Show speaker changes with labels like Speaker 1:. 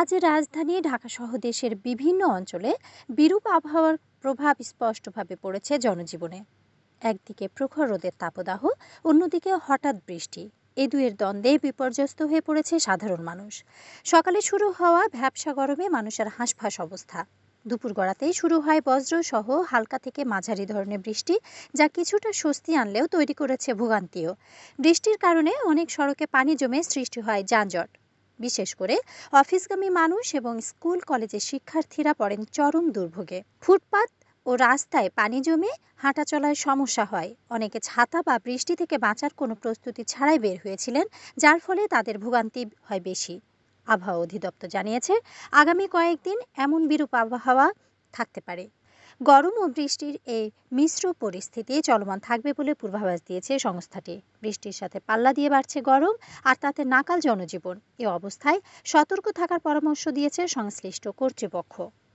Speaker 1: আজ রাজধানী ঢাকাসহ দেশের বিভিন্ন অঞ্চলে বিরূপ আবহাওয়ার প্রভাব স্পষ্টভাবে পড়েছে জনজীবনে। একদিকে প্রখর রোদের তাপদাহ, অন্যদিকে হঠাৎ বৃষ্টি। এ দুয়ের দ্বন্দ্বে বিপর্যস্ত হয়ে পড়েছে সাধারণ মানুষ। সকালে শুরু হওয়া ভ্যাবসা গরমে মানুষের হাঁসফাঁস অবস্থা। দুপুর গড়াতেই শুরু হয় বজ্রসহ হালকা থেকে মাঝারি ধরনের বৃষ্টি, যা কিছুটা স্বস্তি আনলেও তৈরি করেছে ভোগান্তিও। বৃষ্টির কারণে অনেক সড়কে পানি জমে সৃষ্টি হয় যানজট। বিশেষ করে অফিসগামী মানুষ এবং স্কুল কলেজের শিক্ষার্থীরা পড়েন চরম দুর্ভোগে। ফুটপাত ও রাস্তায় পানি জমে হাঁটা চলায় সমস্যা হয়। অনেকে ছাতা বা বৃষ্টি থেকে বাঁচার কোনো প্রস্তুতি ছাড়াই বের হয়েছিলেন, যার ফলে তাদের ভোগান্তি হয় বেশি। আবহাওয়া অধিদপ্তর জানিয়েছে, আগামী কয়েকদিন এমন বিরূপ আবহাওয়া থাকতে পারে। গরম ও বৃষ্টির এই মিশ্র পরিস্থিতি চলমান থাকবে বলে পূর্বাভাস দিয়েছে সংস্থাটি। বৃষ্টির সাথে পাল্লা দিয়ে বাড়ছে গরম আর তাতে নাকাল জনজীবন। এ অবস্থায় সতর্ক থাকার পরামর্শ দিয়েছে সংশ্লিষ্ট কর্তৃপক্ষ।